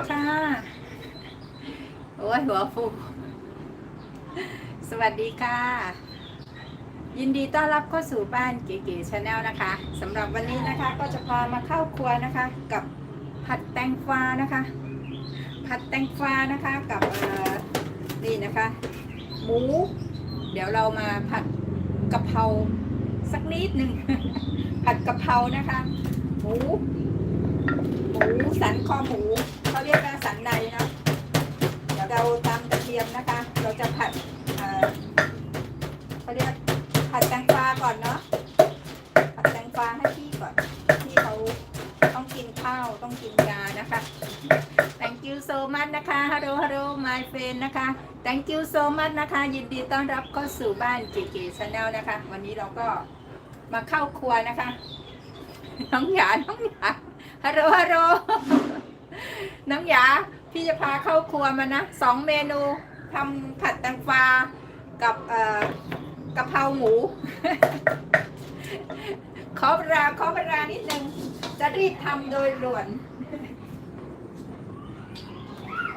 สวัสดีค่ะโอ้ยหัวฟู สวัสดีค่ะ ยินดีต้อนรับเข้าสู่บ้านเก๋ๆชาแนลนะคะสำหรับวันนี้นะคะ ก็จะพามาเข้าครัวนะคะ กับผัดแตงฟ้านะคะ ผัดแตงฟ้านะคะกับนี่นะคะ หมู เดี๋ยวเรามาผัดกะเพราสักนิดหนึ่งผัดกะเพรานะคะ หมู หมูสันคอหมู เขาเรียกว่าสันในนะเดี๋ยวเราตำกระเทียมนะคะ เราจะผัดเขาเรียกผัดแตงกวาก่อนเนาะผัดแตงกวาให้พี่ก่อนพี่เขาต้องกินข้าวต้องกินยานะคะ thank you so much นะคะ hello hello my friend นะคะ thank you so much นะคะ ยินดีต้อนรับเข้าสู่บ้านเก๋ๆชาแนลนะคะ วันนี้เราก็มาเข้าครัวนะคะ น้องหยาน้องหยาฮัลโหลฮัลโหล น้องหยาพี่จะพาเข้าครัวมานะสองเมนูทำผัดแตงฟ้ากับกะเพราหมู ขอเวลาขอเวลานิดนึง จะรีบทำโดยด่วน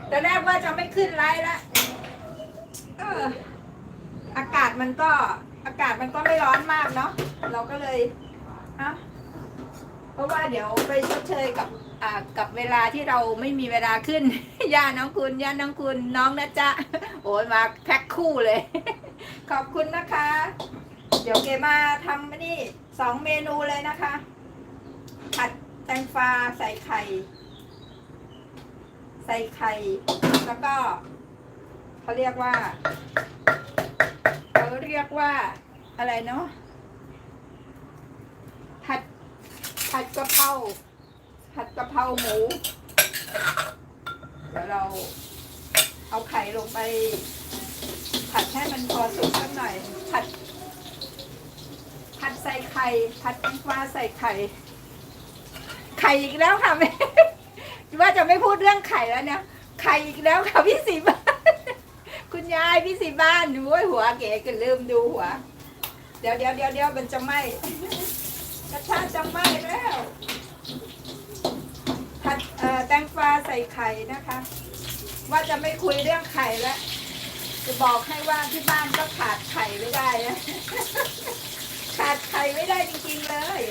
แต่แรกว่าจะไม่ขึ้นไลฟ์ละอากาศมันก็อากาศมันก็ไม่ร้อนมากเนาะเราก็เลยเอ้าเพราะว่าเดี๋ยวไปชดเชยกับ กับเวลาที่เราไม่มีเวลาขึ้น ย่าน้องคุณ ย่าน้องคุณ น้องนะจ๊ะ โอ้ยมาแพ็คคู่เลย ขอบคุณนะคะ เดี๋ยวเกมาทำนนี่สองเมนูเลยนะคะ ผัดแตงฟ้าใส่ไข่ ใส่ไข่ แล้วก็เขาเรียกว่าเขาเรียกว่าอะไรเนาะผัดผัดกะเพรา ผัดกะเพราหมู เดี๋ยวเราเอาไข่ลงไป ผัดให้มันพอสุกสักหน่อย ผัด ผัดใส่ไข่ ผัดแตงกวาใส่ไข่ ไข่อีกแล้วค่ะแม่ว่าจะไม่พูดเรื่องไข่แล้วเนี่ย ไข่อีกแล้วค่ะพี่สีบ้าน คุณยายพี่สีบ้านดูหัวเก๋กันลืมดูหัว เดี๋ยวเดี๋ยวเดี๋ยวเดี๋ยวมันจะไหมกระทะจะไหมแล้ว ผัดเอ่อแตงฟ้าใส่ไข่นะคะ ว่าจะไม่คุยเรื่องไข่แล้วจะบอกให้ว่าที่บ้านก็ขาดไข่ไม่ได้นะขาดไข่ไม่ได้จริงๆเลย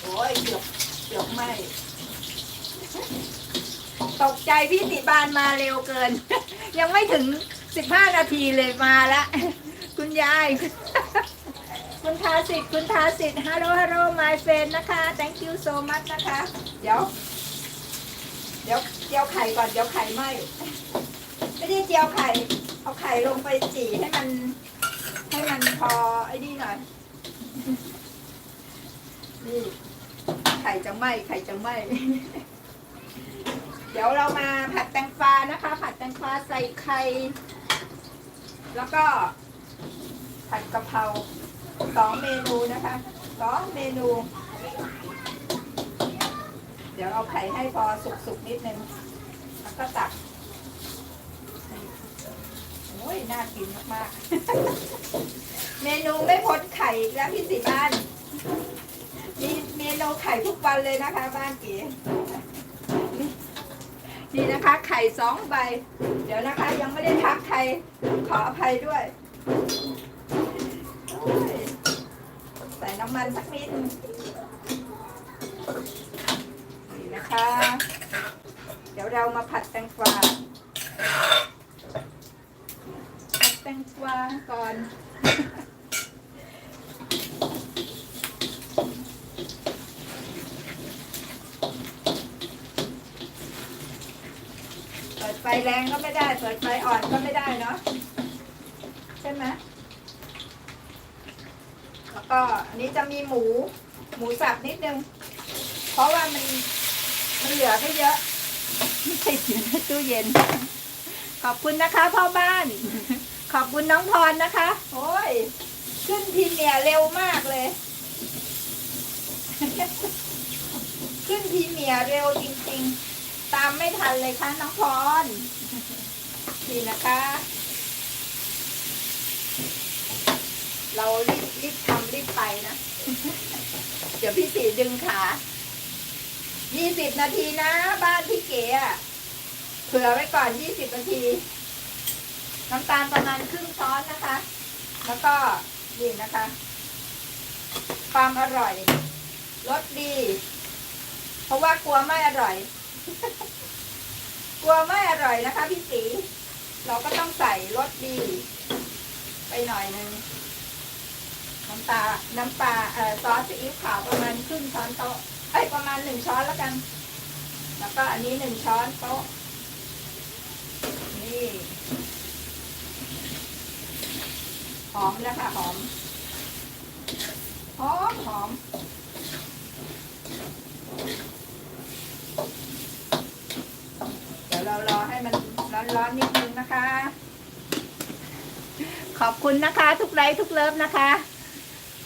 โอ้ยเกือบเกือบไหมตกใจพี่ติบานมาเร็วเกิน ยังไม่ถึงสิบห้านาทีเลยมาละคุณยาย คุณทาสิทธิ์คุณทาสิทธิ์ฮัลโหลฮัลโหล my friend นะคะ thank you so much นะคะ เดี๋ยว เดี๋ยวเจียวไข่ก่อนเดี๋ยวไข่ไหมไม่ได้เจียวไข่ เอาไข่ลงไปจี่ให้มัน ให้มันพอไอ้นี่หน่อย นี่ ไข่จะไหมไข่จะไหมเดี๋ยวเรามาผัดแตงฟ้านะคะ ผัดแตงฟ้าใส่ไข่ แล้วก็ผัดกะเพรา สองเมนูนะคะสองเมนู เดี๋ยวเอาไข่ให้พอสุกๆนิดนึงแล้วก็ตักโอ้ยน่ากินมากๆ เมนูไม่พ้นไข่อีกแล้วพี่สิบ้านมีเมนูไข่ทุกวันเลยนะคะ บ้านเก๋นี่นะคะ ไข่สองใบ เดี๋ยวนะคะ ยังไม่ได้ทักใครขออภัยด้วย ส่น้ำมันสักนิดนี่นะคะ เดี๋ยวเรามาผัดแตงกวาผัดแตงกวาก่อนเปิดไฟแรงก็ไม่ได้เปิดไฟอ่อนก็ไม่ได้เนาะใช่ไหม แล้วก็อันนี้จะมีหมูหมูสับนิดนึง เพราะว่ามันมันเหลือไม่เยอะไม่ใช่อยู่ในตู้เย็น ขอบคุณนะคะพ่อบ้าน ขอบคุณน้องพรนะคะ โอ้ย ขึ้นทีเมียเร็วมากเลย ขึ้นทีเมียเร็วจริงๆ ตามไม่ทันเลยค่ะน้องพรนี่นะคะ เรารีบรีบ ไปนะ เดี๋ยวพี่สีดึงขายี่สิบนาทีนะ บ้านพี่เก๋อะเผื่อไว้ก่อนยี่สิบนาที น้ำตาลประมาณครึ่งช้อนนะคะ แล้วก็นี่นะคะ ความอร่อยรสดี เพราะว่ากลัวไม่อร่อย กลัวไม่อร่อยนะคะ พี่ตีเราก็ต้องใส่รสดี ไปหน่อยหนึง น้ำตาน้ำปลาเอ่อซอสซีอิ๊วขาวประมาณครึ่งช้อนโต๊ะไอ้ยประมาณหนึ่งช้อนแล้วกัน แล้วก็อันนี้หนึ่งช้อนโต๊ะ นี่ หอมนะคะหอม หอมหอม เดี๋ยวเรารอให้มันร้อนๆนิดนึงนะคะขอบคุณนะคะ ทุกไลค์ทุกเลิฟนะคะ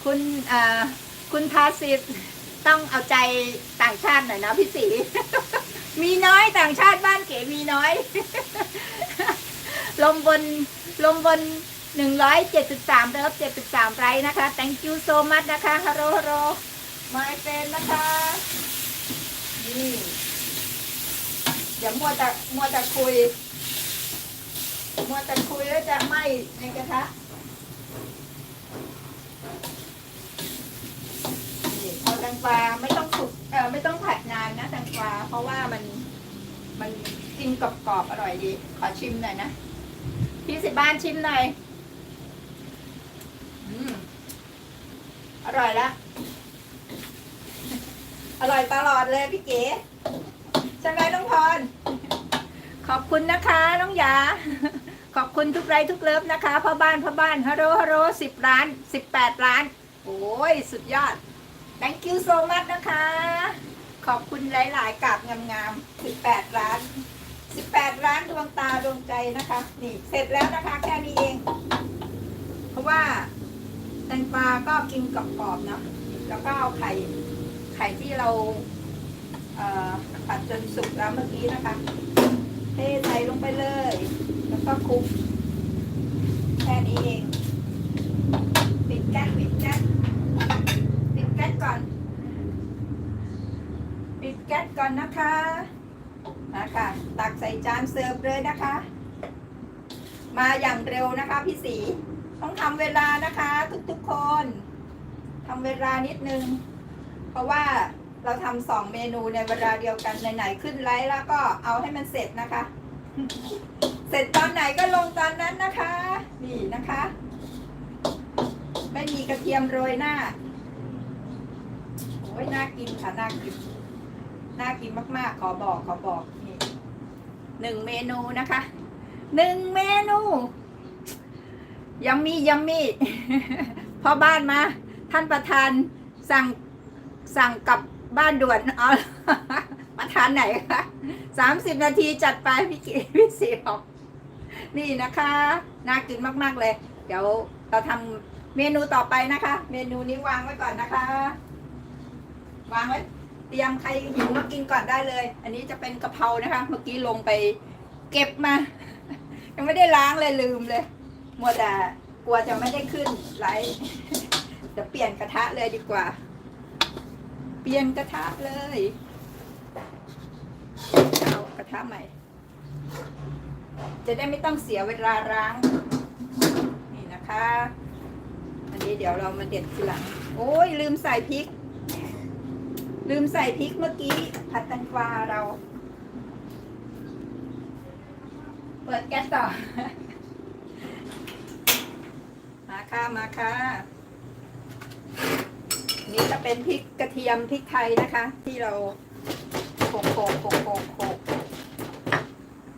คุณคุณทาสิทธิ์ต้องเอาใจต่างชาติหน่อยนะพี่สี มีน้อยต่างชาติบ้านเก๋มีน้อย ลมบนลมบนหนึ่งร้อยเจ็ดสิบสามเลิฟเจ็ดสิบสามไลค์นะคะ thank you so much นะคะฮัลโหลฮัลโหล my friend นะคะนี่เดี๋ยวมัวแต่มัวแต่คุย มัวแต่คุยแล้วจะไหม้ในกระทะ นี่พอแต งกวาไม่ต้องสุกเออไม่ต้องผัดนานนะแตงกวาเพราะว่ามันมันกินกรอบๆอร่อยดี ขอชิมหน่อยนะพี่สิบ้านชิมหน่อยอือร่อยละอร่อยตลอดเลยพี่เก๋ใช่ไหมน้องพร ขอบคุณนะคะน้องยา ขอบคุณทุกไลค์ทุกเลิฟนะคะพ่อบ้านพ่อบ้านฮัลโหลฮัลโหลสิบล้านสิบแปดล้าน โอ้ย สุดยอด thank you so much นะคะ ขอบคุณหลาย ๆ กาบงามๆสิบแปดล้านสิบแปดล้านดวงตาดวงใจนะคะ นี่เสร็จแล้วนะคะ แค่นี้เอง เพราะว่าแตงกวาก็กินกรอบๆเนาะแล้วก็เอาไข่ไข่ที่เราเผัดจนสุกแล้วเมื่อกี้นะคะ เทใส่ลงไปเลย แล้วก็คลุกแค่นี้เอง ปิดแก๊สปิดแก๊สปิดแก๊สก่อน ปิด แก๊สก่อนนะคะนะคะตักใส่จานเสิร์ฟเลยนะคะ มาอย่างเร็วนะคะพี่สีต้องทำเวลานะคะทุกๆคนทำเวลานิดนึง เพราะว่าเราทำสองเมนูในเวลาเดียวกันไหนๆขึ้นไลฟ์แล้วก็เอาให้มันเสร็จนะคะ เสร็จตอนไหนก็ลงตอนนั้นนะคะ นี่นะคะ ไม่มีกระเทียมโรยหน้าโอ้ยน่ากินค่ะน่ากิน น่ากินมากๆ ขอบอกขอบอกนี่หนึ่งเมนูนะคะหนึ่งเมนูยัมมี่ยัมมี่พ่อบ้านมา ท่านประธานสั่งสั่งกลับบ้านด่วนเอาประธานไหนคะสามสิบนาทีจัดไปพี่เก๋พี่สีบอกนี่นะคะ น่ากินมากๆเลย เดี๋ยวเราทำเมนูต่อไปนะคะ เมนูนี้วางไว้ก่อนนะคะ วางไว้ เตรียมใครหิวมากินก่อนได้เลย อันนี้จะเป็นกะเพรานะคะ เมื่อกี้ลงไปเก็บมา ยังไม่ได้ล้างเลยลืมเลย มัวแต่กลัวจะไม่ได้ขึ้นไลฟ์จะเปลี่ยนกระทะเลยดีกว่า เปลี่ยนกระทะเลยเอากระทะใหม่ จะได้ไม่ต้องเสียเวลาล้าง นี่นะคะ อันนี้เดี๋ยวเรามาเด็ดทีหลัง โอ้ยลืมใส่พริก ลืมใส่พริกเมื่อกี้ ผัดแตงกวาเรา เปิดแก๊สต่อ มาค่ะ มาค่ะ นี่จะเป็นพริกกระเทียมพริกไทยนะคะ ที่เราโขกโขกโขกโขกโขก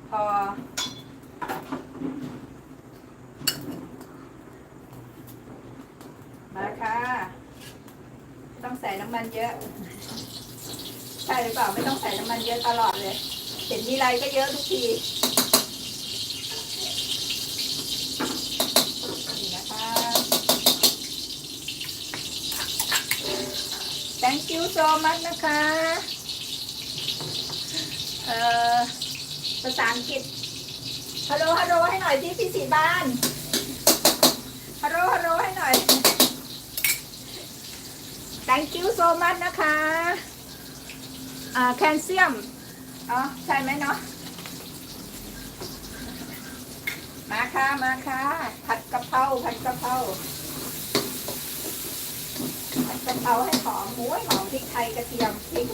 พอมาค่ะ ต้องใส่น้ำมันเยอะ ช่หรือเปล่าไม่ต้องใส่น้ำมันเยอะตลอดเลย เห็นมีไรก็เยอะทุกทีนี่นะคะ thank you so much นะคะเอ่อภาษาอังกฤษฮัลโหลฮัลโหลให้หน่อยที่พี่สีบ้านฮัลโหลฮัลโหลให้หน่อย thank you so much นะคะ แคลเซียมอ๋อใช่ไหมเนาะมาค่ะมาค่ะ ผัดกะเพราผัดกะเพราผัดกะเพราให้หอมหมูหอมพริกไทยกระเทียมพริก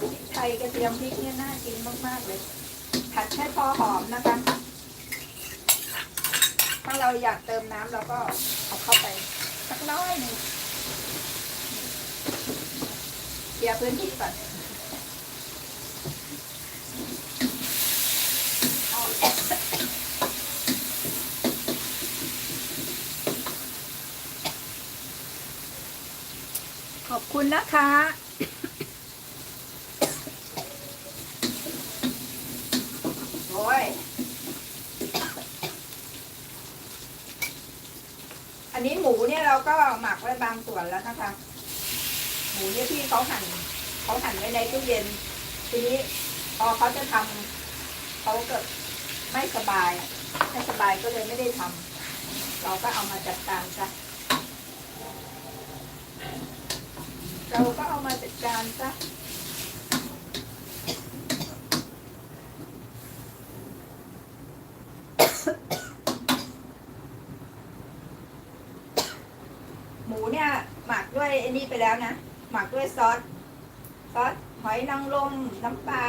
พริกไทยกระเทียมพริกเนี่ยน่ากินมากๆเลย ผัดแค่พอหอมนะคะ ถ้าเราอยากเติมน้ำเราก็เอาเข้าไปสักน้อยหนึ่ง เคลียร์พื้นที่ก่อนขอบคุณนะคะโอ้ย อันนี้หมูเนี่ยเราก็หมักไว้บางส่วนแล้วนะคะ หมูเนี่ยที่เขาหั่นเขาหั่นไว้ในตู้เย็น ทีนี้พอเขาจะทำเขาเกิดไม่สบายไม่สบายก็เลยไม่ได้ทำเราก็เอามาจัดการซะเราก็เอามาจัดการซะหมูเนี่ยหมักด้วยไอ้นี่ไปแล้วนะ หมักด้วยซอสซอสหอยนางรมน้ำปลา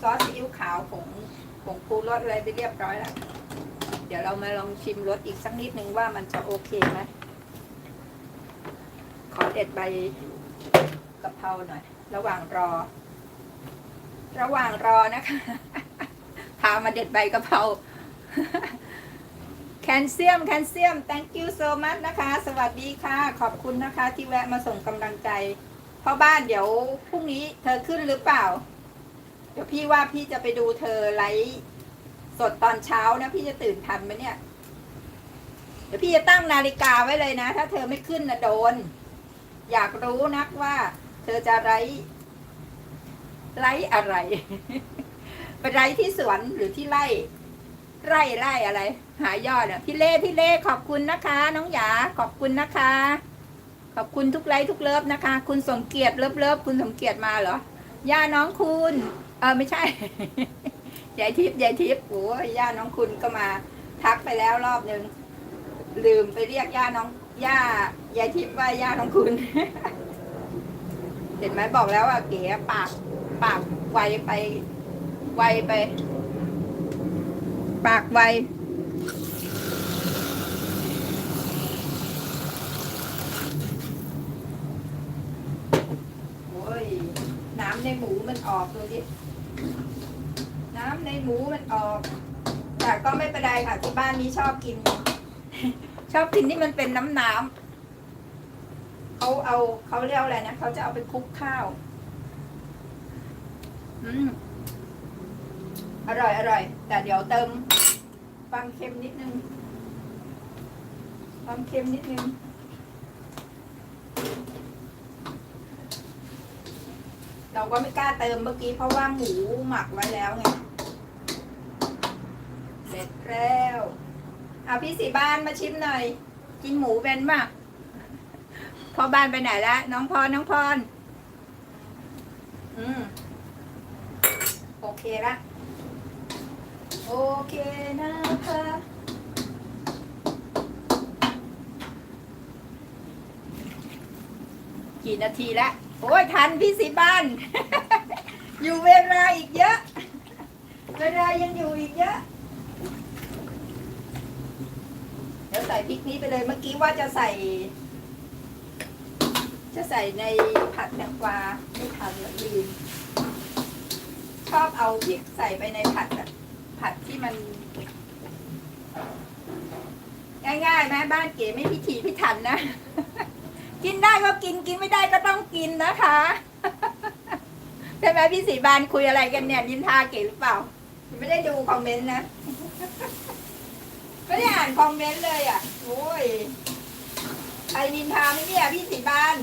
ซอสซีอิ๊วขาวผงผงปรุงรสอะไรไปเรียบร้อยแล้ว เดี๋ยวเรามาลองชิมรสอีกสักนิดนึงว่ามันจะโอเคไหมขอเด็ดใบกะเพราหน่อย ระหว่างรอ ระหว่างรอนะคะ พามาเด็ดใบกะเพรา แคลเซียมแคลเซียม thank you so much นะคะ สวัสดีค่ะ ขอบคุณนะคะที่แวะมาส่งกำลังใจพ่อบ้านเดี๋ยวพรุ่งนี้เธอขึ้นหรือเปล่า เดี๋ยวพี่ว่าพี่จะไปดูเธอไลฟ์สดตอนเช้านะพี่จะตื่นทันไหมเนี่ย เดี๋ยวพี่จะตั้งนาฬิกาไว้เลยนะ ถ้าเธอไม่ขึ้นนะโดน อยากรู้นักว่า เธอจะไลฟ์ไลฟ์อะไร ไปไลฟ์ที่สวนหรือที่ไร่ ไร่ไร่อะไร หายอดอะพี่เล่พี่เล่ขอบคุณนะคะ น้องหยาขอบคุณนะคะ ขอบคุณทุกไลค์ทุกเลิฟนะคะ คุณสมเกียรติเลิฟเลิฟคุณสมเกียรติมาเหรอย่าน้องคุณเออไม่ใช่ยายทิพย์ยายทิพย์โอ้ยย่าน้องคุณก็มาทักไปแล้วรอบหนึ่งลืมไปเรียกย่าน้องย่ายายทิพย์ว่าย่าน้องคุณ เห็นไหมบอกแล้วว่าเก๋ปากปากไวไปไวไป ปากไวโอ้ยน้ำในหมูมันออกดูดิ น้ำในหมูมันออก แต่ก็ไม่เป็นไรค่ะที่บ้านนี้ชอบกิน ชอบกินที่มันเป็นน้ำน้ำเขาเอาเขาเรียกอะไรนะเขาจะเอาไปคลุกข้าว อืมอร่อยอร่อย แต่เดี๋ยวเติม ความเค็มนิดนึง ความเค็มนิดนึง เราก็ไม่กล้าเติมเมื่อกี้เพราะว่าหมูหมักไว้แล้วไง เสร็จแล้วเอาพี่สีบ้านมาชิมหน่อย กินหมูเป็นป่ะพ่อบ้านไปไหนแล้วน้องพรน้องพรอืม โอเคละ โอเคนะคะกี่นาทีแล้วโอ้ยทันพี่สีบ้าน อยู่เวลาอีกเยอะ เวลายังอยู่อีกเยอะ เดี๋ยวใส่พริกนี้ไปเลยเมื่อกี้ว่าจะใส่ จะใส่ในผัดแตงกวาไม่ทันล้วลืมชอบเอาพริกใส่ไปในผัดแบบ ผัดที่มัน ง่ายๆไหมบ้านเก๋ไม่พิถีพิถันนะ กินได้ก็กินกินไม่ได้ก็ต้องกินนะคะใช่ไหมพี่สีบานคุยอะไรกันเนี่ยยินทาเก๋หรือเปล่าไม่ได้ดูคอมเมนต์นะไม่ได้อ่านคอมเมนต์เลยอะโอ้ยใครนินทาไหมเนี่ยพี่สีบาน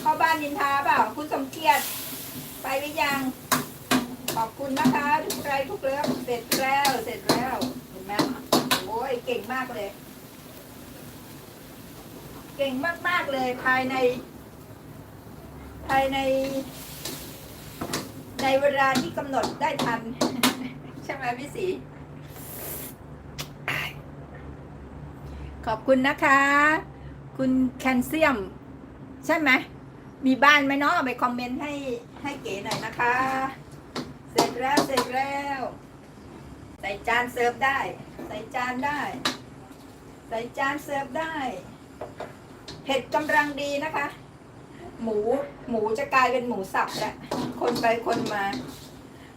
เข้าบ้านนินทาเปล่าคุณสมเกียรติไปหรือยัง ขอบคุณนะคะทุกไรทุกเลิฟเสร็จแล้วเสร็จแล้วเห็นไหมโอ้ยเก่งมากเลย เก่งมากๆเลยภายใน ภายใน ในเวลาที่กำหนดได้ทัน ใช่ไหมพี่สีขอบคุณนะคะ คุณแคลเซียม ใช่ไหมมีบ้านไหมเนาะไปคอมเมนต์ให้ให้เก๋หน่อยนะคะ จแล้วเสร็จแล้ว ใส่จานเสิร์ฟได้ ใส่จานได้ ใส่จานเสิร์ฟได้เผ็ดกำลังดีนะคะ หมูหมูจะกลายเป็นหมูสับแล้วคนไปคนมา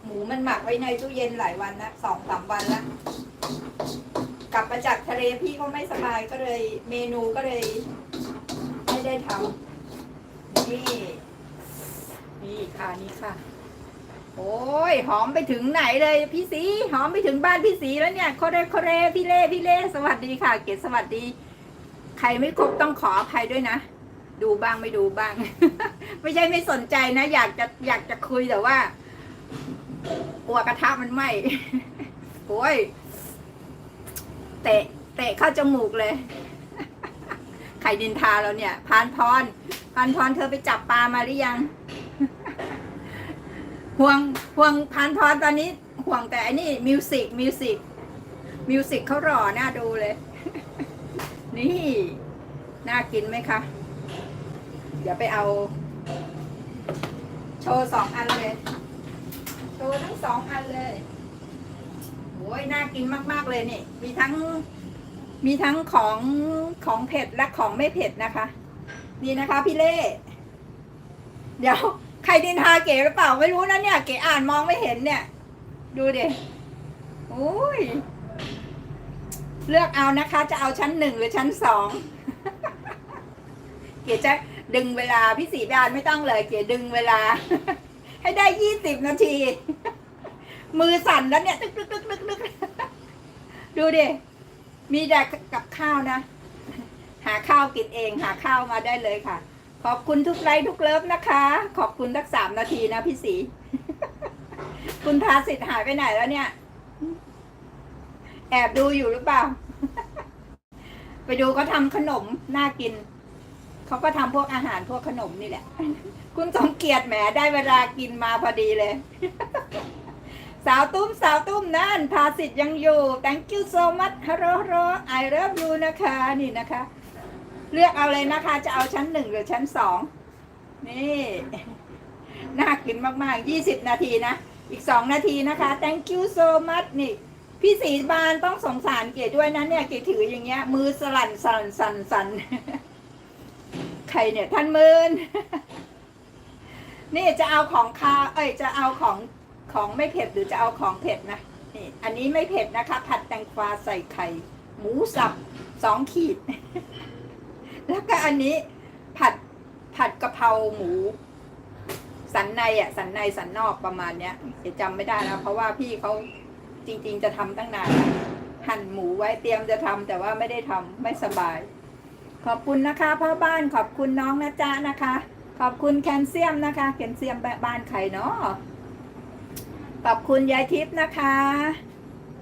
หมูมันหมักไว้ในตู้เย็นหลายวันแล้วสองสามวันแล้วกลับมาจากทะเลพี่ก็ไม่สบายก็เลย เมนูก็เลย ไม่ได้ทำนี่ นี่ค่ะนี่ค่ะ โอ้ยหอมไปถึงไหนเลยพี่สีหอมไปถึงบ้านพี่สีแล้วเนี่ยโคเรโคเรพี่เล่พี่เล่สวัสดีค่ะ เกศสวัสดี ใครไม่ครบต้องขออภัยด้วยนะ ดูบ้างไม่ดูบ้าง ไม่ใช่ไม่สนใจนะ อยากจะอยากจะคุยแต่ว่า กลัวกระทะมันไหม้โอ้ยเตะเตะเข้าจมูกเลยใครดินทาเราเนี่ย พานพรพานพรเธอไปจับปลามาหรือยัง ห่วงห่วงพานพรตอนนี้ห่วงแต่อันนี้มิวสิกมิวสิกมิวสิกเขาหล่อน่าดูเลย นี่ น่ากินไหมคะ เดี๋ยวไปเอา โชว์สองอันเลยโชว์ทั้งสองอันเลยโอ้ยน่ากินมาก ๆ เลยนี่ มีทั้งมีทั้งของของเผ็ดและของไม่เผ็ดนะคะ นี่นะคะพี่เล่ เดี๋ยว ใครดินทาเก๋หรือเปล่าไม่รู้นะเนี่ย เก๋อ่านมองไม่เห็นเนี่ย ดูดิโอ้ย เลือกเอานะคะ จะเอาชั้นหนึ่งหรือชั้นสอง เก๋จะดึงเวลาพี่สีบานไม่ต้องเลย เก๋ดึงเวลา ให้ได้ยี่สิบนาที มือสั่นแล้วเนี่ยตึกตึกตึกตึกตึกดูดิ มีแต่กับข้าวนะ หาข้าวกินเอง หาข้าวมาได้เลยค่ะ ขอบคุณทุกไลค์ทุกเลิฟนะคะ ขอบคุณทักสามนาทีนะพี่สี คุณทาสิทธิ์หายไปไหนแล้วเนี่ย แอบดูอยู่หรือเปล่า ไปดูเขาทำขนมน่ากิน เขาก็ทำพวกอาหารพวกขนมนี่แหละ คุณสมเกียรติแหมได้เวลากินมาพอดีเลย สาวตุ้มสาวตุ้มนั่นทาสิทธิ์ยังอยู่ thank you so much hello hello I love you นะคะ นี่นะคะ เลือกเอาเลยนะคะ จะเอาชั้นหนึ่งหรือชั้นสองนี่ น่ากินมากๆยี่สิบนาทีนะ อีกสองนาทีนะคะ thank you so much นี่ พี่สีบานต้องสงสารเก๋ด้วยนะเนี่ย เก๋ถืออย่างเงี้ย มือสลั่นสั่นสั่นสั่นใครเนี่ย ท่านมืนนี่จะเอาของคาเอ้ย จะเอาของของไม่เผ็ดหรือจะเอาของเผ็ดนะนี่อันนี้ไม่เผ็ดนะคะ ผัดแตงกวาใส่ไข่ หมูสับสองขีด แล้วก็อันนี้ผัดผัดกะเพราหมู สันในอะ สันในสันนอกประมาณเนี้ยเดี๋ยวจำไม่ได้แล้วเพราะว่าพี่เขาจริง ๆ จะทำตั้งนานแล้วหั่นหมูไว้เตรียมจะทำแต่ว่าไม่ได้ทำไม่สบาย ขอบคุณนะคะพ่อบ้านขอบคุณน้องนะจ๊ะนะคะ ขอบคุณแคลเซียมนะคะ แคลเซียมบ้านใครเนาะขอบคุณยายทิพย์นะคะ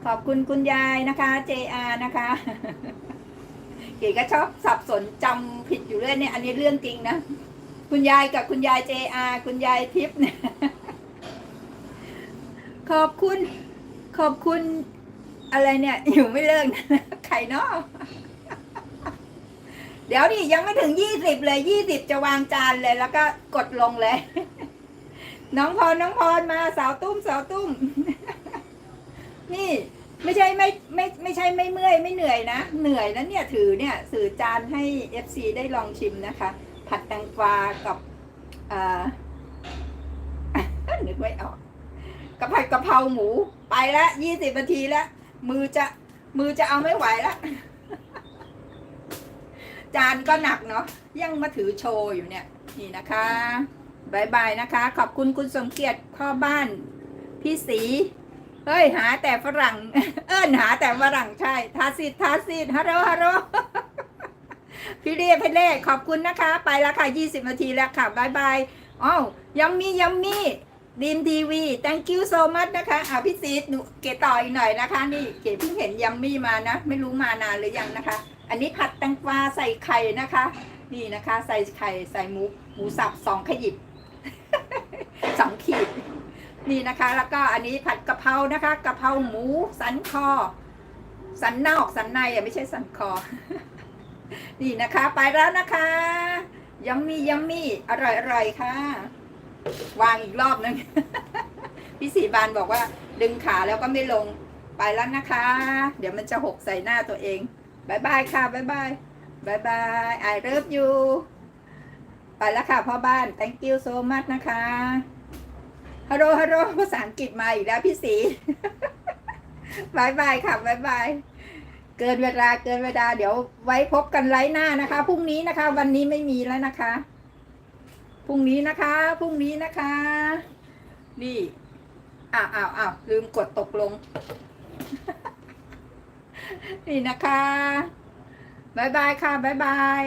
ขอบคุณคุณยายนะคะ JR นะคะ เก๋ก็ชอบสับสนจำผิดอยู่เรื่อยเนี่ยอันนี้เรื่องจริงนะ คุณยายกับคุณยาย JR คุณยายทิพย์เนี่ยขอบคุณ ขอบคุณ อะไรเนี่ยอยู่ไม่เลิกนะใครเนาะเดี๋ยวดิยังไม่ถึงยี่สิบเลยยี่สิบจะวางจานเลย แล้วก็กดลงเลย น้องพรน้องพรมาสาวตุ้มสาวตุ้ม นี่ ไม่ใช่ไม่ไม่ไม่ใช่ไม่เมื่อยไม่เหนื่อยนะ เหนื่อยนะเนี่ยถือเนี่ยสื่อจานให้เอฟซีได้ลองชิมนะคะ ผัดแตงกวากับอ่านึกไม่ออกกะผัดกะเพราหมู ไปละยี่สิบนาทีแล้วมือจะมือจะเอาไม่ไหวละจานก็หนักเนาะยังมาถือโชว์อยู่เนี่ย นี่นะคะบายบายนะคะ ขอบคุณคุณสมเกียรติพ่อบ้าน พี่สี เฮ้ยหาแต่ฝรั่ง เอิ้นหาแต่ฝรั่งใช่ทาสิททาสิทฮัลโหลฮัลโหลพี่เรียพี่เล่ขอบคุณนะคะ ไปแล้วค่ะยี่สิบนาทีแล้วค่ะบายบายอ้าวยัมมี่ยัมมี่ดีมทีวี thank you so much นะคะอ่าพี่ซีดหนูเกต่ออีกหน่อยนะคะ นี่เกเพิ่งเห็นยัมมี่มานะ ไม่รู้มานานหรือยังนะคะ อันนี้ผัดแตงกวาใส่ไข่นะคะ นี่นะคะ ใส่ไข่ใส่หมูหมูสับสองขยิบสองขีด นี่นะคะ แล้วก็อันนี้ผัดกะเพรานะคะกะเพราหมูสันคอ สันนอกสันในอะไม่ใช่สันคอ นี่นะคะ ไปแล้วนะคะยัมมี่ยัมมี่อร่อยอร่อยค่ะ วางอีกรอบนึง พี่สีบานบอกว่า ดึงขาแล้วก็ไม่ลงไปแล้วนะคะ เดี๋ยวมันจะหกใส่หน้าตัวเองบายบายค่ะบายบายบายบาย I love you ไปแล้วค่ะพ่อบ้าน thank you so much นะคะ ฮัลโหลฮัลโหลภาษาอังกฤษมาอีกแล้วพี่สีบายบายค่ะบายบายเกินเวลาเกินเวลาเดี๋ยวไว้พบกันไลฟ์หน้านะคะพรุ่งนี้นะคะ วันนี้ไม่มีแล้วนะคะพรุ่งนี้นะคะพรุ่งนี้นะคะ นี่อ้าวอ้าวอ้าวลืมกดตกลง นี่นะคะบายบายค่ะบายบาย